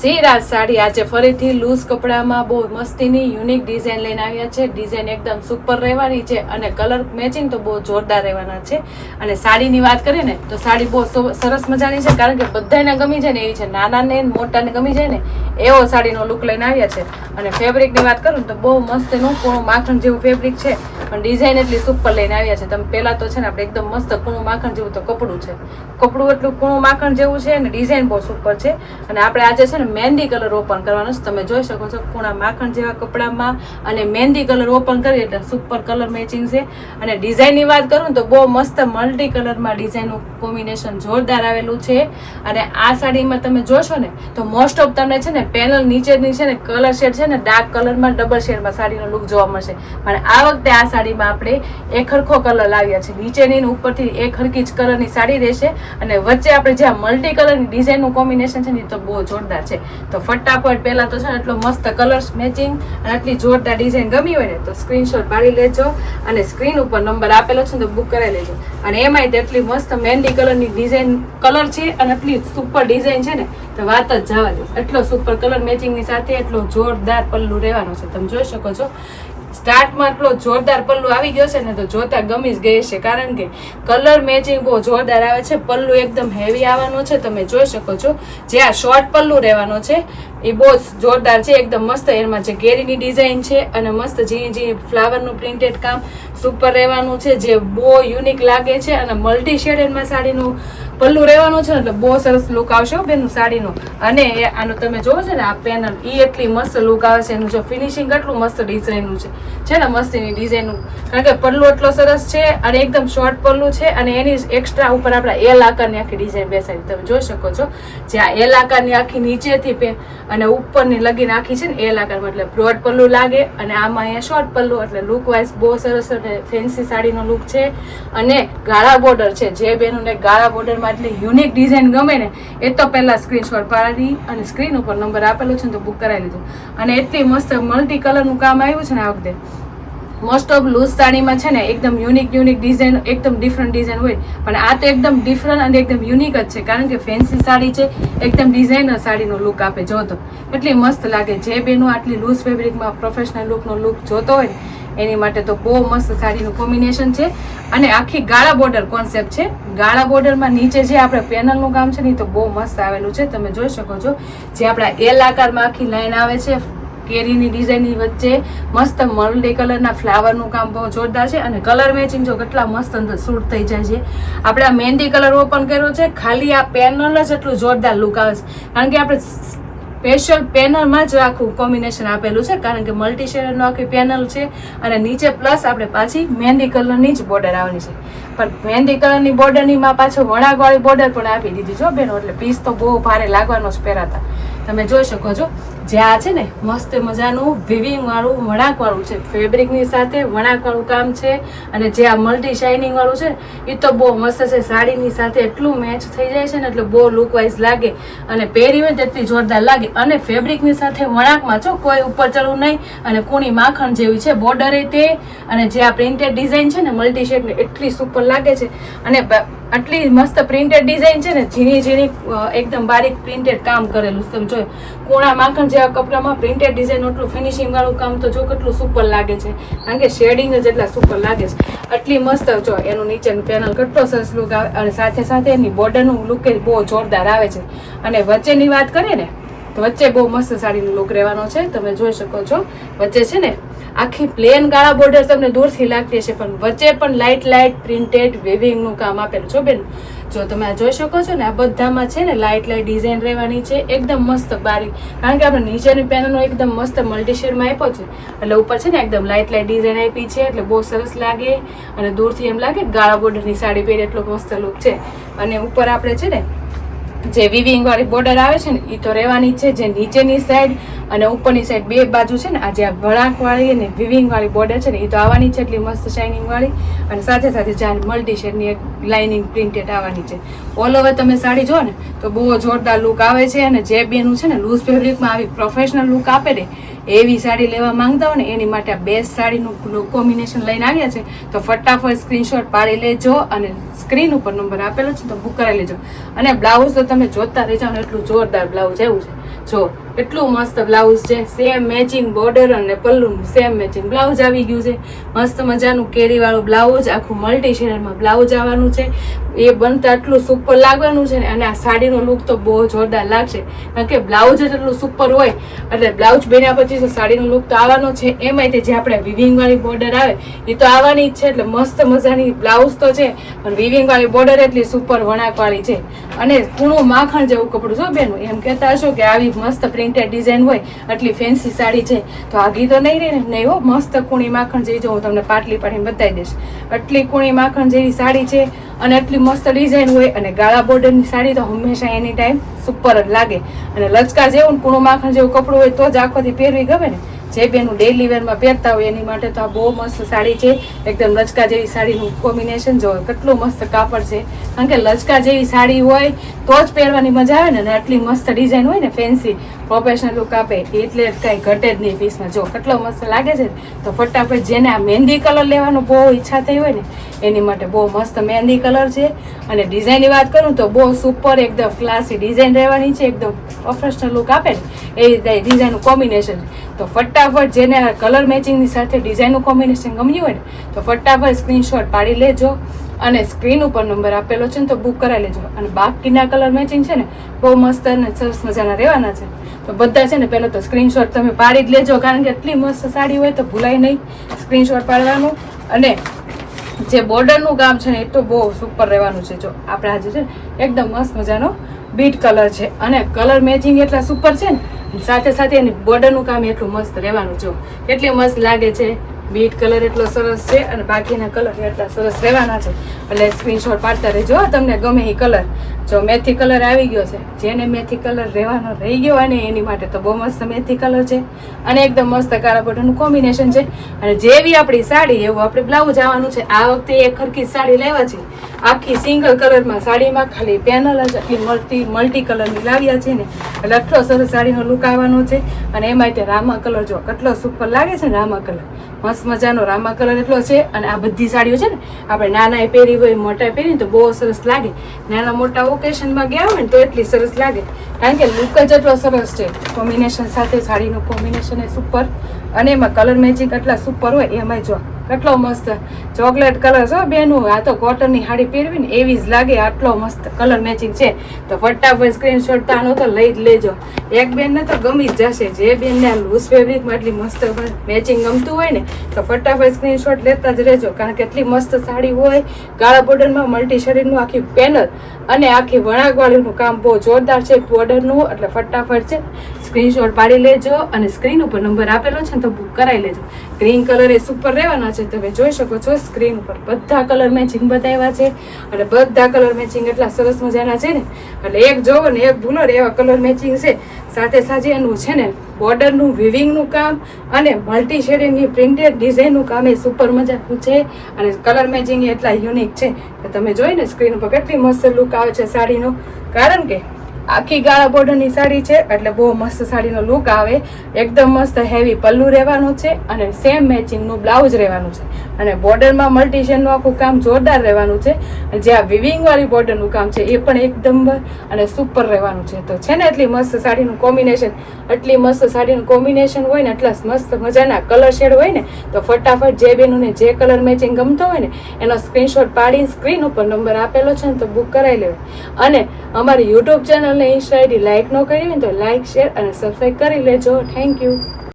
સિરાજ સાડી આજે ફરીથી લૂઝ કપડામાં બહુ મસ્તીની યુનિક ડિઝાઇન લઈને આવ્યા છે. ડિઝાઇન એકદમ સુપર રહેવાની છે અને કલર મેચિંગ તો બહુ જોરદાર રહેવાના છે. અને સાડીની વાત કરીએ ને, તો સાડી બહુ સરસ મજાની છે કારણ કે બધાને ગમી જાય ને એવી છે. નાનાને મોટાને ગમી જાય ને, એવો સાડીનો લુક લઈને આવ્યા છે. અને ફેબ્રિકની વાત કરું ને, તો બહુ મસ્ત એનું પૂરું માખણ જેવું ફેબ્રિક છે. પણ ડિઝાઇન એટલી સુપર લઈને આવ્યા છે. તમે પહેલાં તો છે ને આપણે એકદમ મસ્ત કૂણું માખણ જેવું તો કપડું છે. કપડું એટલું કૂણું માખણ જેવું છે અને ડિઝાઇન બહુ સુપર છે. અને આપણે આજે છે ને મહેંદી કલર ઓપન કરવાનો છે. તમે જોઈ શકો છો કૂણા માખણ જેવા કપડામાં અને મહેંદી કલર ઓપન કરીએ એટલે સુપર કલર મેચિંગ છે. અને ડિઝાઇનની વાત કરું તો બહુ મસ્ત મલ્ટી કલરમાં ડિઝાઇનનું કોમ્બિનેશન જોરદાર આવેલું છે. અને આ સાડીમાં તમે જોશો ને તો મોસ્ટ ઓફ તમને છે ને પેનલ નીચેની છે ને કલર શેડ છે ને ડાર્ક કલરમાં ડબલ શેડમાં સાડીનો લુક જોવા મળશે. પણ આ વખતે આ સાડીમાં આપણે એક હરખો કલર લાવ્યા છે. નીચેની ઉપરથી એક હરખી જ કલરની સાડી રહેશે અને વચ્ચે આપણે જ્યાં મલ્ટી કલરની ડિઝાઇનનું કોમ્બિનેશન છે ને તો બહુ જોરદાર છે. તો ફટાફટ પહેલાં તો છે ને એટલો મસ્ત કલર્સ મેચિંગ અને આટલી જોરદાર ડિઝાઇન ગમી હોય ને તો સ્ક્રીનશોટ પાડી લેજો અને સ્ક્રીન ઉપર નંબર આપેલો છે ને તો બુક કરાવી લેજો. અને એમાંય તો એટલી મસ્ત મહેંદી કલરની ડિઝાઇન કલર છે અને એટલી સુપર ડિઝાઇન છે ને, તો વાત જ જવા દો. એટલો સુપર કલર મેચિંગની સાથે એટલો જોરદાર પલ્લુ રહેવાનો છે. તમે જોઈ શકો છો. સ્ટાર્ટમાં એટલો જોરદાર પલ્લુ આવી ગયો છે ને તો જોતા ગમી જ ગઈ છે કારણ કે કલર મેચિંગ બહુ જોરદાર આવે છે. પલ્લુ એકદમ હેવી આવવાનો છે. તમે જોઈ શકો છો. જે આ શોર્ટ પલ્લુ રહેવાનો છે એ બહુ જ જોરદાર છે, એકદમ મસ્ત એમાં જે કેરીની ડિઝાઇન છે અને મસ્ત ઝીણી ઝીણી ફ્લાવરનું પ્રિન્ટેડ કામ સુપર રહેવાનું છે, જે બહુ યુનિક લાગે છે અને મલ્ટી શેડેડમાં સાડીનું પલ્લું રહેવાનું છે એટલે બહુ સરસ લુક આવશે બેનું સાડીનું. અને એ આનું તમે જોવો છો ને, આ પેનલ એ એટલી મસ્ત લુક આવે છે, એનું જો ફિનિશિંગ કેટલું મસ્ત ડિઝાઇનનું છે. છે ને મસ્તીની ડિઝાઇનનું કારણ કે પલ્લુ એટલો સરસ છે અને એકદમ શોર્ટ પલ્લુ છે અને એની એક્સ્ટ્રા ઉપર આપણે એલ આકારની આખી ડિઝાઇન બેસાડી. તમે જોઈ શકો છો જે આ એલ આકારની આખી નીચેથી પે અને ઉપરની લગીન આખી છે ને એ આકારમાં એટલે બ્રોડ પલ્લુ લાગે અને આમાં અહીંયા શોર્ટ પલ્લું, એટલે લુક વાઇઝ બહુ સરસ અને ફેન્સી સાડીનો લુક છે. અને ગાળા બોર્ડર છે, જે બેનોને ગાળા બોર્ડરમાં એટલી યુનિક ડિઝાઇન ગમે ને, એ તો પહેલાં સ્ક્રીનશોટ પાડી અને સ્ક્રીન ઉપર નંબર આપેલો છે ને તો બુક કરાવી લીધો. અને એટલી મસ્ત મલ્ટી કલરનું કામ આવ્યું છે ને આ વખતે. મોસ્ટ ઓફ લૂઝ સાડીમાં છે ને એકદમ યુનિક યુનિક ડિઝાઇન એકદમ ડિફરન્ટ ડિઝાઇન હોય. પણ આ તો એકદમ ડિફરન્ટ અને એકદમ યુનિક જ છે. કારણ કે ફેન્સી સાડી છે, એકદમ ડિઝાઇનર સાડીનો લુક આપે જો તો એટલી મસ્ત લાગે. જે બેનો આટલી લૂઝ ફેબ્રિકમાં પ્રોફેશનલ લુકનો લુક જોતો હોય, એની માટે તો બહુ મસ્ત સાડીનું કોમ્બિનેશન છે. અને આખી ગાળા બોર્ડર કોન્સેપ્ટ છે. ગાળા બોર્ડરમાં નીચે જે આપણે પેનલનું કામ છે ને તો બહુ મસ્ત આવેલું છે. તમે જોઈ શકો છો. જે આપણા એલ આકારમાં આખી લાઈન આવે છે કેરીની ડિઝાઇનની વચ્ચે મસ્ત મલ્ટી કલરના ફ્લાવરનું કામ બહુ જોરદાર છે અને કલર મેચિંગ જો કેટલા મસ્ત અંદર શૂટ થઈ જાય છે. આપણે આ મહેંદી કલર ઓપન કર્યો છે, ખાલી આ પેનલ જ એટલું જોરદાર લુક આવે છે. કારણ કે આપણે સ્પેશિયલ પેનલમાં જ આખું કોમ્બિનેશન આપેલું છે, કારણ કે મલ્ટી શેડરનું આખી પેનલ છે અને નીચે પ્લસ આપણે પાછી મહેંદી કલરની જ બોર્ડર આવવાની છે. પણ મહેંદી કલરની બોર્ડરની માં પાછું વણાકવાળી બોર્ડર પણ આપી દીધી છો બેનો, એટલે પીસ તો બહુ ભારે લાગવાનો જ પહેરાતા. તમે જોઈ શકો છો. જે આ છે ને, મસ્ત મજાનું વિવિંગ વાળું વણાક છે. ફેબ્રિકની સાથે વણાકવાળું કામ છે અને જે આ મલ્ટી શાઇનિંગવાળું છે એ તો બહુ મસ્ત છે. સાડીની સાથે એટલું મેચ થઈ જાય છે ને, એટલે બહુ લુકવાઇઝ લાગે. અને પહેરી હોય તેટલી જોરદાર લાગે. અને ફેબ્રિકની સાથે વણાકમાં છો કોઈ ઉપર ચડવું નહીં અને કૂણી માખણ જેવી છે બોર્ડરે તે. અને જે આ પ્રિન્ટેડ ડિઝાઇન છે ને મલ્ટી શેડને એટલી સુપર લાગે છે. અને આટલી મસ્ત પ્રિન્ટેડ ડિઝાઇન છે ને, ઝીણી ઝીણી એકદમ બારીક પ્રિન્ટેડ કામ કરેલું તમે જોયું. કોણા માખણ જેવા કપડામાં પ્રિન્ટેડ ડિઝાઇન એટલું ફિનિશિંગ વાળું કામ તો જો કેટલું સુપર લાગે છે. કારણ કે શેડિંગ જ એટલા સુપર લાગે છે. આટલી મસ્ત, જો, એનું નીચેનું પેનલ કેટલો સરસ લુક આવે, અને સાથે સાથે એની બોર્ડરનું લુક બહુ જોરદાર આવે છે. અને વચ્ચેની વાત કરીએ ને, તો વચ્ચે બહુ મસ્ત સાડીનો લુક રહેવાનો છે, તમે જોઈ શકો છો. વચ્ચે છે ને આખી પ્લેન ગાળા બોર્ડર તમને દૂરથી લાગતી હશે, પણ વચ્ચે પણ લાઇટ લાઇટ પ્રિન્ટેડ વેવિંગનું કામ આપેલું છો બેન. જો તમે આ જોઈ શકો છો ને, આ બધામાં છે ને લાઇટ લાઇટ ડિઝાઇન રહેવાની છે, એકદમ મસ્ત બારીક કારણ કે આપણે નીચેની પેનલનો એકદમ મસ્ત મલ્ટીશેડમાં આપ્યો છે. એટલે ઉપર છે ને એકદમ લાઇટ લાઇટ ડિઝાઇન આપી છે, એટલે બહુ સરસ લાગે. અને દૂરથી એમ લાગે ગાળા બોર્ડરની સાડી પહેરી એટલો મસ્ત લુક છે. અને ઉપર આપણે છે ને, જે વિવિંગ વાળી બોર્ડર આવે છે ને એ તો રહેવાની છે. જે નીચેની સાઈડ અને ઉપરની સાઈડ બે બાજુ છે ને, આ જે આ વળાંક અને વિવિંગ વાળી બોર્ડર છે ને એ તો આવવાની છે એટલી મસ્ત શાઇનિંગવાળી અને સાથે સાથે જ્યાં મલ્ટી શેડની એક લાઇનિંગ પ્રિન્ટેડ આવવાની છે. ઓલ ઓવર તમે સાડી જો ને, તો બહુ જોરદાર લુક આવે છે અને જે બેનું છે ને લૂઝ ફેબ્રિકમાં આવી પ્રોફેશનલ લુક આપે ને, એવી સાડી લેવા માંગતા હોય ને, એની માટે આ બેસ્ટ સાડીનું કોમ્બિનેશન લઈને આવ્યા છે, તો ફટાફટ સ્ક્રીનશોટ પાડી લેજો અને સ્ક્રીન ઉપર નંબર આપેલો છે, તો બુક કરાવી લેજો. અને બ્લાઉઝ તો તમે જોતા રહેજો ને, એટલું જોરદાર બ્લાઉઝ એવું છે. જો, એટલું મસ્ત બ્લાઉઝ છે. સેમ મેચિંગ બોર્ડર અને પલ્લુનું સેમ મેચિંગ બ્લાઉઝ આવી ગયું છે. મસ્ત મજાનું કેરીવાળું બ્લાઉઝ આખું મલ્ટી શેડમાં બ્લાઉઝ આવવાનું છે. એ બનતા એટલું સુપર લાગવાનું છે ને, અને આ સાડીનો લુક તો બહુ જોરદાર લાગશે. કારણ કે બ્લાઉઝ જ એટલું સુપર હોય, એટલે બ્લાઉઝ બન્યા પછી તો સાડીનો લુક તો આવવાનો છે. એમાંય જે આપણે વિવિંગ વાળી બોર્ડર આવે, એ તો આવવાની જ છે, એટલે મસ્ત મજાની બ્લાઉઝ તો છે, પણ વિવિંગવાળી બોર્ડર એટલી સુપર વણાકવાળી છે. અને કૂણું માખણ જેવું કપડું છો બેનું, એમ કહેતા હશો કે આવી મસ્ત પ્રિન્ટેડ ડિઝાઇન હોય, આટલી ફેન્સી સાડી છે. તો આગી તો નહીં રહે ને, નહીં હો, મસ્ત કૂણી માખણ જેવી જો હું તમને પાટલી પાડીને બતાવી દઈશ. આટલી કૂણી માખણ જેવી સાડી છે અને એટલી મસ્ત ડિઝાઇન હોય અને ગાળા બોર્ડરની સાડી તો હંમેશા એની ટાઈમ સુપર જ લાગે. અને લચકા જેવું કૂણું માખણ જેવું કપડું હોય તો જ આખોથી પહેરવી ગમે ને. જે બેનું ડેલી વેરમાં પહેરતા હોય એની માટે તો આ બહુ મસ્ત સાડી છે. એકદમ લચકા જેવી સાડીનું કોમ્બિનેશન જો કેટલું મસ્ત કાપડ છે. કારણ કે લચકા જેવી સાડી હોય તો જ પહેરવાની મજા આવે ને અને આટલી મસ્ત ડિઝાઇન હોય ને ફેન્સી પ્રોફેશનલ લુક આપે, એટલે કાંઈ ઘટે જ નહીં પીસમાં જો કેટલો મસ્ત લાગે છે તો ફટાફટ જેને આ મહેંદી કલર લેવાનો બહુ ઈચ્છા થઈ હોય ને, એની માટે બહુ મસ્ત મહેંદી કલર છે. અને ડિઝાઇનની વાત કરું તો બહુ સુપર એકદમ ક્લાસી ડિઝાઇન રહેવાની છે, એકદમ પ્રોફેશનલ લુક આપે ને એ રીતે ડિઝાઇનનું કોમ્બિનેશન તો ફટાફટ જેને કલર મેચિંગની સાથે ડિઝાઇનનું કોમ્બિનેશન ગમ્યું હોય ને, તો ફટાફટ સ્ક્રીનશોટ પાડી લેજો. અને સ્ક્રીન ઉપર નંબર આપેલો છે ને, તો બુક કરાવી લેજો. અને બાકીના કલર મેચિંગ છે ને, બહુ મસ્ત અને સરસ મજાના રહેવાના છે. તો બધા છે ને પહેલાં તો સ્ક્રીનશોટ તમે પાડી જ લેજો, કારણ કે એટલી મસ્ત સાડી હોય તો ભૂલાય નહીં. સ્ક્રીનશોટ પાડવાનું. અને જે બોર્ડરનું કામ છે ને, એ તો બહુ સુપર રહેવાનું છે. જો, આપણે આજે છે ને, એકદમ મસ્ત મજાનો બીટ કલર છે. અને કલર મેચિંગ એટલા સુપર છે ને, સાથે સાથે એની બોર્ડરનું કામ એટલું મસ્ત રહેવાનું જો, કેટલી મસ્ત લાગે છે. બીટ કલર એટલો સરસ છે અને બાકીના કલર એટલા સરસ રહેવાના છે. એટલે સ્ક્રીનશોટ પાડતા રહેજો તમને ગમે એ કલર. જો મેથી કલર આવી ગયો છે, જેને મેથી કલર રહેવાનો રહી ગયો હોય ને એની માટે તો બહુ મસ્ત મેથી કલર છે અને એકદમ મસ્ત કાળા બટનનું કોમ્બિનેશન છે. અને જેવી આપણી સાડી, એવું આપણે બ્લાઉઝ આવવાનું છે, આ વખતે એક ખરખી સાડી લેવા છે. આખી સિંગલ કલરમાં સાડીમાં ખાલી પેનલ જ આટલી મલ્ટી મલ્ટી કલરની લાવ્યા છે ને. એટલે આટલો સરસ સાડીનો લુક આવવાનો છે. અને એમાંય તે રામા કલર જો કેટલો સુપર લાગે છે રામા કલર. મસ્ત મજાનો રામા કલર એટલો છે અને આ બધી સાડીઓ છે ને આપણે નાના પહેરી હોય મોટા પહેરી તો બહુ સરસ લાગે. નાના મોટા ઓકેશનમાં ગયા હોય ને તો એટલી સરસ લાગે. કારણ કે લુક જ એટલો સરસ છે. કોમ્બિનેશન સાથે સાડીનું કોમ્બિનેશન એ સુપર અને એમાં કલર મેચિંગ એટલા સુપર હોય એમાં જો કેટલો મસ્ત ચોકલેટ કલર છે બેનું. આ તો કોટનની સાડી પહેરવી ને એવી જ લાગે, આટલો મસ્ત કલર મેચિંગ છે. તો ફટાફટ સ્ક્રીનશોટ તાનો તો લઈ જ લેજો. એક બેનને તો ગમી જ જશે. જે બેનને આ લૂઝ ફેબ્રિકમાં એટલી મસ્ત મેચિંગ ગમતું હોય ને, તો ફટાફટ સ્ક્રીનશોટ લેતા જ રહેજો. કારણ કે એટલી મસ્ત સાડી હોય કાળા બોર્ડરમાં મલ્ટી શરીરનું આખી પેનલ અને આખી વણાકવાળીનું કામ બહુ જોરદાર છે. બોર્ડરનું એટલે ફટાફટ છે. સ્ક્રીનશોટ પાડી લેજો અને સ્ક્રીન ઉપર નંબર આપેલો છે ને તો બુક કરાવી લેજો. ગ્રીન કલર એ સુપર રહેવાના છે. તમે જોઈ શકો છો સ્ક્રીન ઉપર બધા કલર મેચિંગ બતાવ્યા છે. અને બધા કલર મેચિંગ એટલા સરસ મજાના છે ને. એટલે એક જોવો ને એક ભૂલો એવા કલર મેચિંગ છે. સાથે સાથે એનું છે ને બોર્ડરનું વિવિંગનું કામ અને મલ્ટી શેડિંગની પ્રિન્ટેડ ડિઝાઇનનું કામ એ સુપર મજાનું છે. અને કલર મેચિંગ એટલા યુનિક છે. તમે જોઈને સ્ક્રીન ઉપર કેટલી મસ્ત લુક આવે છે સાડીનો. કારણ કે આખી ગાળા બોર્ડરની સાડી છે, એટલે બહુ મસ્ત સાડીનો લુક આવે. એકદમ મસ્ત હેવી પલ્લું રહેવાનું છે અને સેમ મેચિંગનું બ્લાઉઝ રહેવાનું છે. અને બોર્ડરમાં મલ્ટી શેડનું આખું કામ જોરદાર રહેવાનું છે. જે આ વિવિંગવાળી બોર્ડરનું કામ છે, એ પણ એકદમ અને સુપર રહેવાનું છે. તો છે ને એટલી મસ્ત સાડીનું કોમ્બિનેશન એટલી મસ્ત સાડીનું કોમ્બિનેશન હોય ને એટલા મસ્ત મજાના કલર શેડ હોય ને, તો ફટાફટ જે બેનોને જે કલર મેચિંગ ગમતો હોય ને, એનો સ્ક્રીનશોટ પાડીને સ્ક્રીન ઉપર નંબર આપેલો છે ને, તો બુક કરાવી લેવાય. અને અમારી યુટ્યુબ ચેનલને ઇન્સ્ટા આઈડી લાઇક ન કરી હોય તો લાઇક શેર અને સબસ્ક્રાઈબ કરી લેજો. Thank you